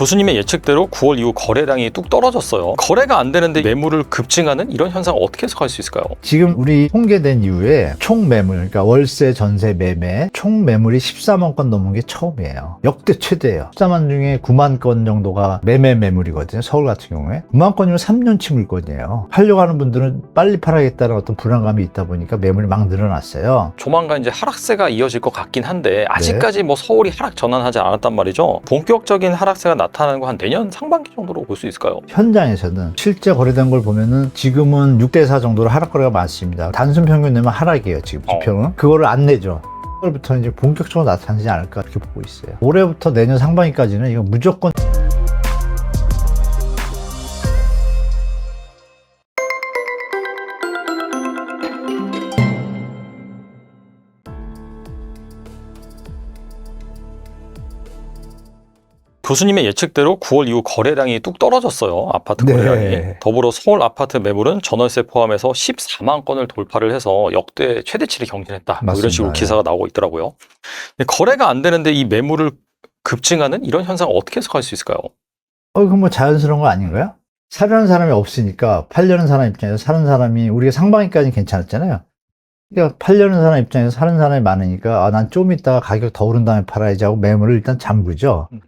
교수님의 예측대로 9월 이후 거래량이 뚝 떨어졌어요. 거래가 안 되는데 매물을 급증하는 이런 현상을 어떻게 해석할 수 있을까요? 지금 우리 통계된 이후에 총 매물, 그러니까 월세, 전세, 매매 총 매물이 14만 건 넘은 게 처음이에요. 역대 최대예요. 14만 중에 9만 건 정도가 매매 매물이거든요. 서울 같은 경우에 9만 건이면 3년치 물건이에요. 팔려고 하는 분들은 빨리 팔아야겠다는 어떤 불안감이 있다 보니까 매물이 막 늘어났어요. 조만간 이제 하락세가 이어질 것 같긴 한데 네. 아직까지 뭐 서울이 하락 전환하지 않았단 말이죠. 본격적인 하락세가 나 타나는 거 한 내년 상반기 정도로 볼 수 있을까요? 현장에서는 실제 거래된 걸 보면은 지금은 6대4 정도로 하락 거래가 많습니다. 단순 평균 내면 하락이에요, 지금 어. 지평은. 그거를 안 내죠. 8월부터 이제 본격적으로 나타나지 않을까 이렇게 보고 있어요. 올해부터 내년 상반기까지는 이거 무조건 교수님의 예측대로 9월 이후 거래량이 뚝 떨어졌어요. 아파트 네. 거래량이. 더불어 서울 아파트 매물은 전월세 포함해서 14만 건을 돌파를 해서 역대 최대치를 경신했다. 뭐 이런. 식으로 예. 기사가 나오고 있더라고요. 거래가 안 되는데 이 매물을 급증하는 이런 현상을 어떻게 해석할 수 있을까요? 어, 그건 뭐 자연스러운 거 아닌가요? 사려는 사람이 없으니까 팔려는 사람 입장에서 사는 사람이 우리가 상반기까지는 괜찮았잖아요. 그러니까 팔려는 사람 입장에서 사는 사람이 많으니까 아, 난 좀 있다가 가격 더 오른 다음에 팔아야지 하고 매물을 일단 잠그죠. 음.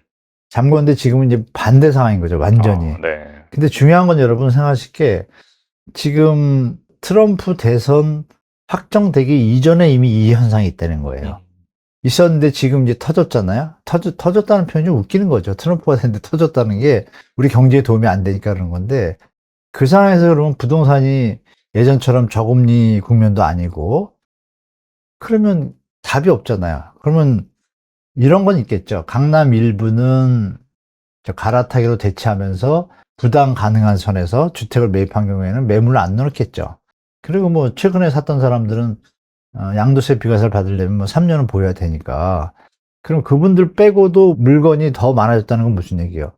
잠그는데 지금은 이제 반대 상황인 거죠, 완전히. 아, 네. 근데 중요한 건 여러분 생각하실 게 지금 트럼프 대선 확정되기 이전에 이미 이 현상이 있다는 거예요. 있었는데 지금 이제 터졌잖아요. 터졌, 터졌다는 표현이 좀 웃기는 거죠. 트럼프가 됐는데 터졌다는 게 우리 경제에 도움이 안 되니까 그런 건데 그 상황에서 그러면 부동산이 예전처럼 저금리 국면도 아니고 그러면 답이 없잖아요. 그러면 이런 건 있겠죠. 강남 일부는 저 갈아타기로 대체하면서 부담 가능한 선에서 주택을 매입한 경우에는 매물을 안 넣겠죠. 그리고 뭐 최근에 샀던 사람들은 어, 양도세 비과세를 받으려면 뭐 3년은 보여야 되니까. 그럼 그분들 빼고도 물건이 더 많아졌다는 건 무슨 얘기예요?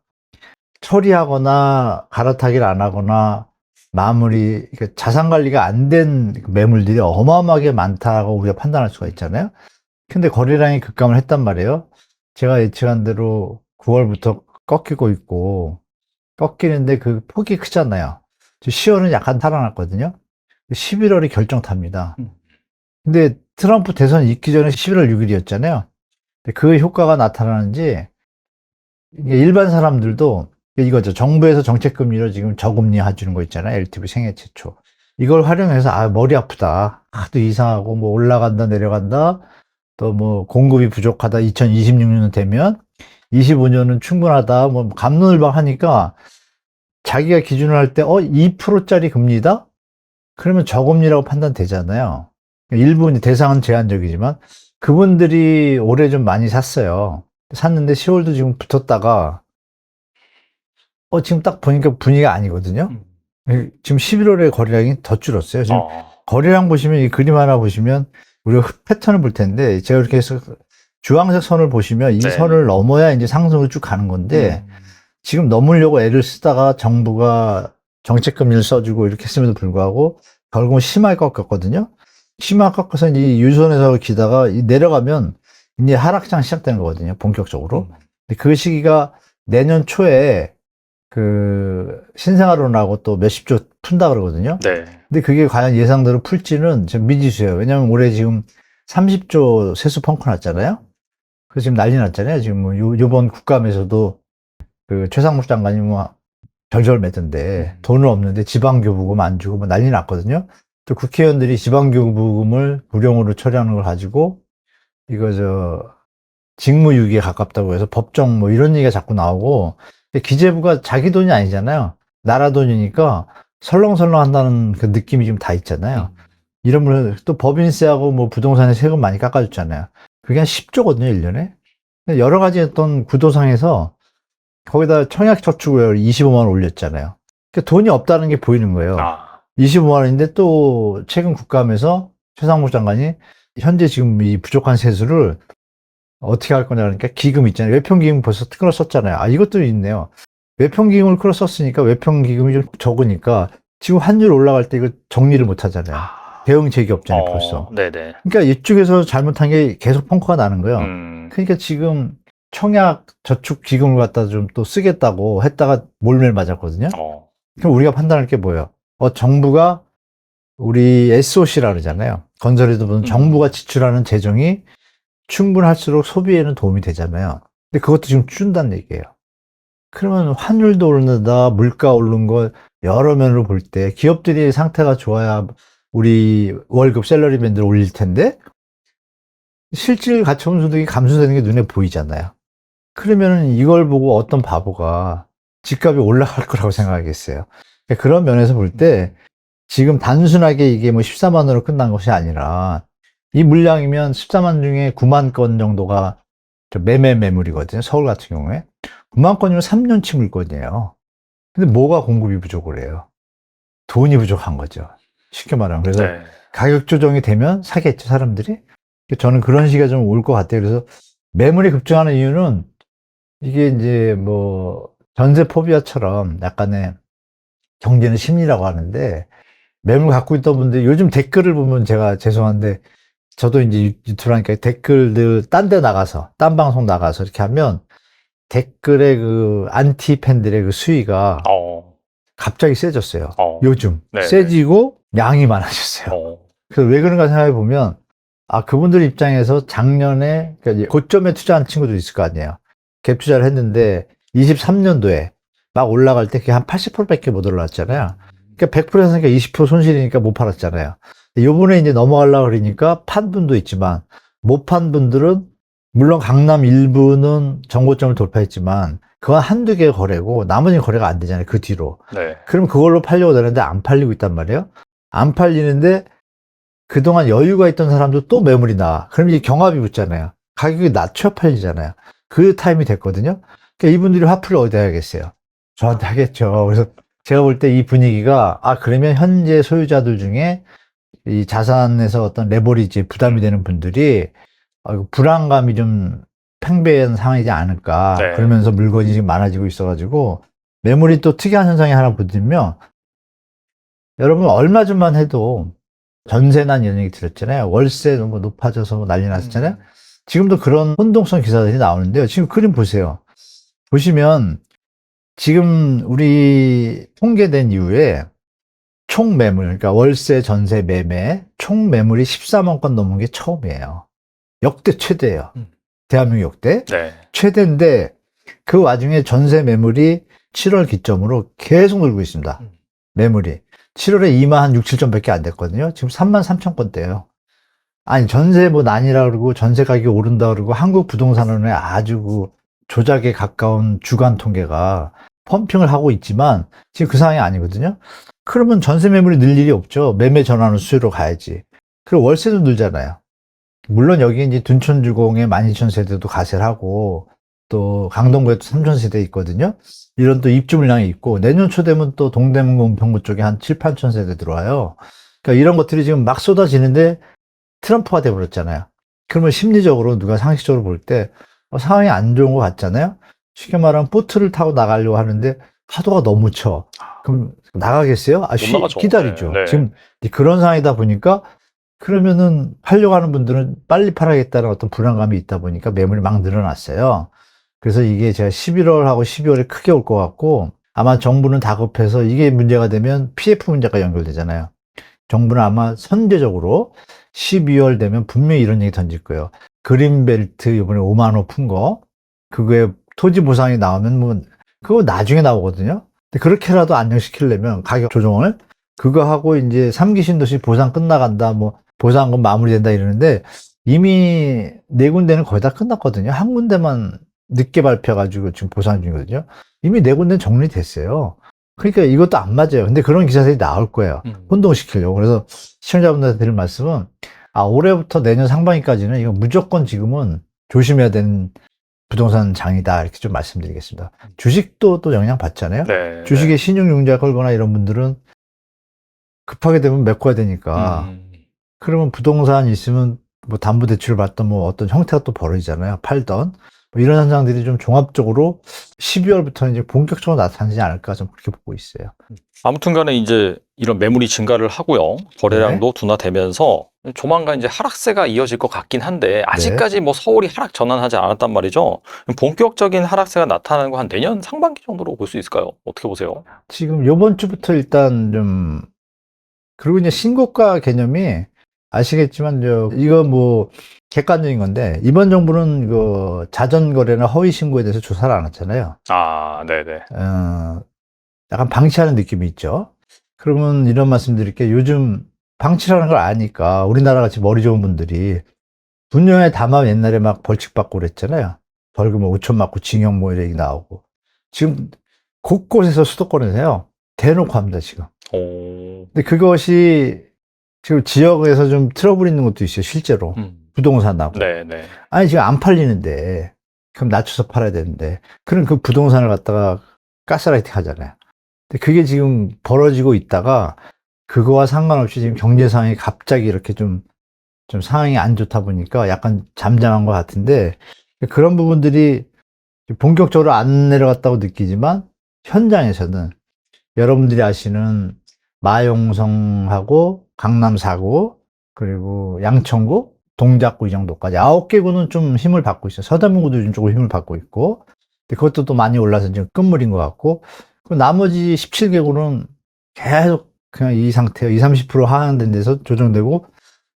처리하거나 갈아타기를 안 하거나 마무리, 자산 관리가 안 된 매물들이 어마어마하게 많다고 우리가 판단할 수가 있잖아요. 근데 거래량이 급감을 했단 말이에요. 제가 예측한 대로 9월부터 꺾이고 있고, 꺾이는데 그 폭이 크잖아요. 10월은 약간 살아났거든요. 11월이 결정탑니다. 음. 근데 트럼프 대선 있기 전에 11월 6일이었잖아요. 그 효과가 나타나는지 일반 사람들도 이거죠. 정부에서 정책금리로 지금 저금리 해주는 거 있잖아요. LTV 생애 최초. 이걸 활용해서 아 머리 아프다. 하도 이상하고 뭐 올라간다 내려간다. 또 뭐 공급이 부족하다. 2026년 되면 25년은 충분하다. 뭐 감론을박 하니까 자기가 기준을 할 때 어 2%짜리 금리다. 그러면 저금리라고 판단되잖아요. 일부 대상은 제한적이지만 그분들이 올해 좀 많이 샀어요. 샀는데 10월도 지금 붙었다가 어 지금 딱 보니까 분위기가 아니거든요. 지금 11월에 거래량이 더 줄었어요. 지금 어, 거래량 보시면 이 그림 하나 보시면 우리가 흑 패턴을 볼 텐데 제가 이렇게 해서 주황색 선을 보시면 이 네. 선을 넘어야 이제 상승을 쭉 가는 건데 음. 지금 넘으려고 애를 쓰다가 정부가 정책금리를 써주고 이렇게 했음에도 불구하고 결국은 심하게 꺾였거든요. 심하게 꺾어서 이 유선에서 기다가 이 내려가면 이제 하락장 시작되는 거거든요. 본격적으로. 근데 그 시기가 내년 초에 그 신생아론하고 또 몇십 조 푼다 그러거든요. 네. 근데 그게 과연 예상대로 풀지는 지금 미지수예요. 왜냐하면 올해 지금 30조 세수 펑크 났잖아요. 그래서 지금 난리 났잖아요. 지금 뭐 요, 요번 국감에서도 그 최상목 장관이 뭐 절절 매던데 음. 돈은 없는데 지방교부금 안 주고 뭐 난리 났거든요. 또 국회의원들이 지방교부금을 구령으로 처리하는 걸 가지고 이거 저 직무유기에 가깝다고 해서 법정 뭐 이런 얘기가 자꾸 나오고 기재부가 자기 돈이 아니잖아요. 나라 돈이니까 설렁설렁 한다는 그 느낌이 좀 다 있잖아요. 이런 분, 또 법인세하고 뭐 부동산에 세금 많이 깎아줬잖아요. 그게 한 10조거든요, 1년에. 여러 가지 어떤 구도상에서 거기다 청약저축을 25만 원 올렸잖아요. 그러니까 돈이 없다는 게 보이는 거예요. 아, 25만 원인데 또 최근 국감에서 최상무 장관이 현재 지금 이 부족한 세수를 어떻게 할 거냐 그러니까 기금 있잖아요. 외평기금 벌써 끌어 썼잖아요. 아, 이것도 있네요. 외평기금을 끌어 썼으니까 외평기금이 좀 적으니까 지금 환율 올라갈 때 이거 정리를 못 하잖아요. 대응책이 없잖아요, 벌써. 어, 네네. 그러니까 이쪽에서 잘못한 게 계속 펑크가 나는 거예요. 음, 그러니까 지금 청약 저축 기금을 갖다 좀 또 쓰겠다고 했다가 몰매를 맞았거든요. 어. 그럼 우리가 판단할 게 뭐예요? 어, 정부가 우리 SOC라 그러잖아요. 건설에도 보면 음. 정부가 지출하는 재정이 충분할수록 소비에는 도움이 되잖아요. 근데 그것도 지금 준다는 얘기예요. 그러면 환율도 오른다, 물가 오른 거 여러 면으로 볼 때 기업들이 상태가 좋아야 우리 월급 셀러리맨들 올릴 텐데 실질 가처분 소득이 감소되는 게 눈에 보이잖아요. 그러면은 이걸 보고 어떤 바보가 집값이 올라갈 거라고 생각하겠어요. 그런 면에서 볼 때 지금 단순하게 이게 뭐 14만 원으로 끝난 것이 아니라 이 물량이면 14만 중에 9만 건 정도가 저 매매 매물이거든요. 서울 같은 경우에. 9만 건이면 3년치 물건이에요. 근데 뭐가 공급이 부족을 해요? 돈이 부족한 거죠. 쉽게 말하면. 그래서 네. 가격 조정이 되면 사겠죠, 사람들이. 저는 그런 시기가 좀 올 것 같아요. 그래서 매물이 급증하는 이유는 이게 이제 뭐 전세 포비아처럼 약간의 경제는 심리라고 하는데 매물 갖고 있던 분들 요즘 댓글을 보면 제가 죄송한데 저도 이제 유- 유튜브 하니까 댓글들 딴 데 나가서 딴 방송 나가서 이렇게 하면 댓글의 그 안티 팬들의 그 수위가 어. 갑자기 세졌어요. 어. 요즘 네, 세지고 양이 많아졌어요. 어. 그래서 왜 그런가 생각해 보면 아 그분들 입장에서 작년에 그러니까 고점에 투자한 친구도 있을 거 아니에요. 갭 투자를 했는데 23년도에 막 올라갈 때 그게 한 80%밖에 못 올랐잖아요. 그러니까 100% 샀으니까 20% 손실이니까 못 팔았잖아요. 요번에 이제 넘어가려고 그러니까 판 분도 있지만 못 판 분들은 물론 강남 일부는 정고점을 돌파했지만 그건 한두 개 거래고 나머지 거래가 안 되잖아요. 그 뒤로. 네. 그럼 그걸로 팔려고 되는데 안 팔리고 있단 말이에요. 안 팔리는데 그동안 여유가 있던 사람도 또 매물이 나와. 그럼 이제 경합이 붙잖아요. 가격이 낮춰 팔리잖아요. 그 타임이 됐거든요. 그러니까 이분들이 화풀을 어디다 해야겠어요? 저한테 하겠죠. 그래서 제가 볼 때 이 분위기가 아 그러면 현재 소유자들 중에 이 자산에서 어떤 레버리지 부담이 되는 분들이 불안감이 좀 팽배한 상황이지 않을까. 네. 그러면서 물건이 지금 많아지고 있어가지고 매물이 또 특이한 현상이 하나 붙으면 여러분 얼마 전만 해도 전세난 이런 얘기 들었잖아요. 월세 너무 높아져서 뭐 난리 났었잖아요. 지금도 그런 혼동성 기사들이 나오는데요. 지금 그림 보세요. 보시면 지금 우리 통계된 이후에 총 매물, 그러니까 월세, 전세, 매매 총 매물이 14만 건 넘은 게 처음이에요. 역대 최대예요. 음. 대한민국 역대 네. 최대인데 그 와중에 전세 매물이 7월 기점으로 계속 늘고 있습니다. 음. 매물이. 7월에 2만 한 6, 7천밖에 안 됐거든요. 지금 3만 3천 건대예요. 아니 전세 뭐 난이라 그러고 전세 가격이 오른다 그러고 한국 부동산원의 아주 그 조작에 가까운 주간 통계가 펌핑을 하고 있지만 지금 그 상황이 아니거든요. 그러면 전세 매물이 늘 일이 없죠. 매매 전환을 수요로 가야지. 그리고 월세도 늘잖아요. 물론 여기 이제 둔촌주공에 12,000 세대도 가세를 하고 또 강동구에도 3,000 세대 있거든요. 이런 또 입주 물량이 있고 내년 초 되면 또 동대문 공평구 쪽에 한 7, 8,000 세대 들어와요. 그러니까 이런 것들이 지금 막 쏟아지는데 트럼프가 돼버렸잖아요. 그러면 심리적으로 누가 상식적으로 볼때 어, 상황이 안 좋은 것 같잖아요. 쉽게 말하면 보트를 타고 나가려고 하는데 파도가 너무 쳐. 그럼 나가겠어요? 아, 쉬, 나가죠. 기다리죠. 네, 네. 지금 그런 상황이다 보니까 그러면은 팔려고 하는 분들은 빨리 팔아야겠다는 어떤 불안감이 있다 보니까 매물이 막 늘어났어요. 그래서 이게 제가 11월하고 12월에 크게 올 것 같고 아마 정부는 다급해서 이게 문제가 되면 PF 문제가 연결되잖아요. 정부는 아마 선제적으로 12월 되면 분명히 이런 얘기 던질 거예요. 그린벨트 이번에 5만 호푼 거, 그거에 토지 보상이 나오면 뭐, 그거 나중에 나오거든요. 그렇게라도 안정시키려면 가격 조정을 그거 하고 이제 3기 신도시 보상 끝나간다, 뭐, 보상금 마무리된다 이러는데 이미 네 군데는 거의 다 끝났거든요. 한 군데만 늦게 발표해가지고 지금 보상 중이거든요. 이미 네 군데는 정리됐어요. 그러니까 이것도 안 맞아요. 근데 그런 기사들이 나올 거예요. 음. 혼동시키려고. 그래서 시청자분들한테 드릴 말씀은, 아, 올해부터 내년 상반기까지는 이거 무조건 지금은 조심해야 되는 부동산 장이다. 이렇게 좀 말씀드리겠습니다. 주식도 또 영향 받잖아요. 네. 주식에 신용융자 걸거나 이런 분들은 급하게 되면 메꿔야 되니까. 음. 그러면 부동산 있으면 뭐 담보 대출을 받던 뭐 어떤 형태가 또 벌어지잖아요. 팔던. 뭐 이런 현상들이 좀 종합적으로 12월부터 이제 본격적으로 나타나지 않을까 좀 그렇게 보고 있어요. 아무튼 간에 이제 이런 매물이 증가를 하고요. 거래량도 둔화되면서 조만간 이제 하락세가 이어질 것 같긴 한데 네. 아직까지 뭐 서울이 하락 전환하지 않았단 말이죠. 본격적인 하락세가 나타나는 거 한 내년 상반기 정도로 볼 수 있을까요? 어떻게 보세요? 지금 요번 주부터 일단 좀 그리고 이제 신고가 개념이 아시겠지만 저 이거 뭐 객관적인 건데 이번 정부는 이거 자전 거래나 허위 신고에 대해서 조사를 안 했잖아요. 아, 네 네. 어, 약간 방치하는 느낌이 있죠. 그러면 이런 말씀 드릴게요. 요즘 방치라는 걸 아니까 우리나라 같이 머리 좋은 분들이 분녀에 담아 옛날에 막 벌칙 받고 그랬잖아요. 벌금 뭐 5천 맞고 징역 뭐 이런 얘기 나오고. 지금 곳곳에서 수도권에서요. 대놓고 합니다, 지금. 오, 근데 그것이 지금 지역에서 좀 트러블 있는 것도 있어요, 실제로. 음, 부동산하고. 네네. 아니, 지금 안 팔리는데. 그럼 낮춰서 팔아야 되는데. 그럼 그 부동산을 갖다가 가스라이팅 하잖아요. 근데 그게 지금 벌어지고 있다가 그거와 상관없이 지금 경제 상황이 갑자기 이렇게 좀, 좀 상황이 안 좋다 보니까 약간 잠잠한 것 같은데 그런 부분들이 본격적으로 안 내려갔다고 느끼지만 현장에서는 여러분들이 아시는 마용성하고 강남 사구 그리고 양천구 동작구 이 정도까지 아홉 개 구는 좀 힘을 받고 있어요. 서대문구도 좀 조금 힘을 받고 있고 그것도 또 많이 올라서 지금 끝물인 것 같고 그 나머지 17개 구는 계속 그냥 이 상태요. 20, 30% 하향된 데서 조정되고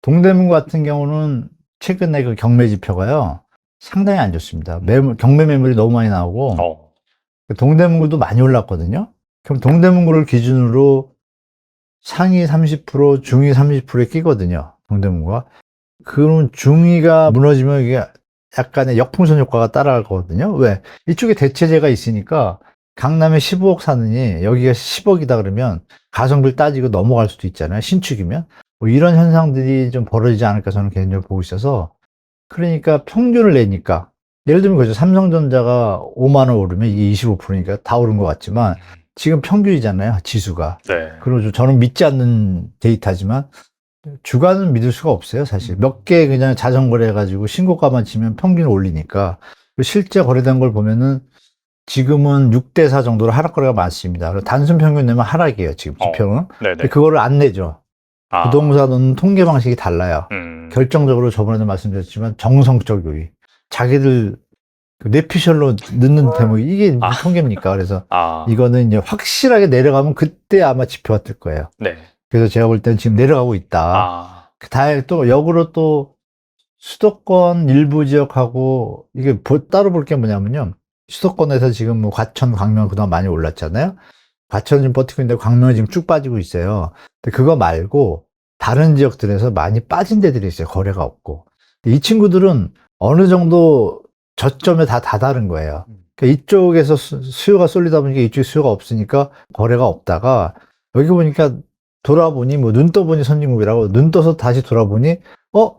동대문 같은 경우는 최근에 그 경매 지표가요. 상당히 안 좋습니다. 매물, 경매 매물이 너무 많이 나오고 어, 동대문구도 많이 올랐거든요. 그럼 동대문구를 기준으로 상위 30%, 중위 30%에 끼거든요. 동대문구가. 그러면 중위가 무너지면 이게 약간의 역풍선 효과가 따라갈 거거든요. 왜? 이쪽에 대체제가 있으니까 강남에 15억 사느니 여기가 10억이다 그러면 가성비를 따지고 넘어갈 수도 있잖아요. 신축이면. 뭐 이런 현상들이 좀 벌어지지 않을까 저는 개인적으로 보고 있어서. 그러니까 평균을 내니까. 예를 들면 그죠. 삼성전자가 5만 원 오르면 이게 25%니까 다 오른 것 같지만 지금 평균이잖아요. 지수가. 네. 그리고 저는 믿지 않는 데이터지만 주가는 믿을 수가 없어요 사실. 몇 개 그냥 자전거래 해가지고 신고가만 치면 평균을 올리니까. 실제 거래된 걸 보면은 지금은 6대 4 정도로 하락 거래가 많습니다. 단순 평균 내면 하락이에요 지금 어. 지표는. 근데 그거를 안 내죠. 아, 부동산은 통계 방식이 달라요. 음, 결정적으로 저번에도 말씀드렸지만 정성적 요인. 자기들 그 뇌피셜로 넣는 대목이 이게 아. 통계입니까? 그래서 아, 이거는 이제 확실하게 내려가면 그때 아마 지표가 뜰 거예요. 네. 그래서 제가 볼 때는 지금 내려가고 있다. 아, 다행 또 역으로 또 수도권 일부 지역하고 이게 보- 따로 볼 게 뭐냐면요. 수도권에서 지금 뭐 과천, 광명 그동안 많이 올랐잖아요. 과천은 지금 버티고 있는데 광명은 지금 쭉 빠지고 있어요. 근데 그거 말고 다른 지역들에서 많이 빠진 데들이 있어요. 거래가 없고. 이 친구들은 어느 정도 저점에 다 다다른 거예요. 그러니까 이쪽에서 수- 수요가 쏠리다 보니까 이쪽에 수요가 없으니까 거래가 없다가 여기 보니까 돌아보니 뭐 눈 떠보니 선진국이라고 눈 떠서 다시 돌아보니 어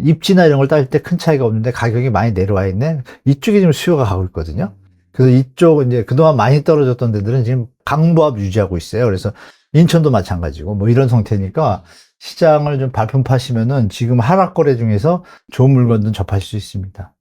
입지나 이런 걸 따질 때 큰 차이가 없는데 가격이 많이 내려와 있네. 이쪽에 지금 수요가 가고 있거든요. 그래서 이쪽 이제 그동안 많이 떨어졌던 데들은 지금 강보합 유지하고 있어요. 그래서 인천도 마찬가지고 뭐 이런 상태니까 시장을 좀 발품 파시면은 지금 하락 거래 중에서 좋은 물건들 접하실 수 있습니다.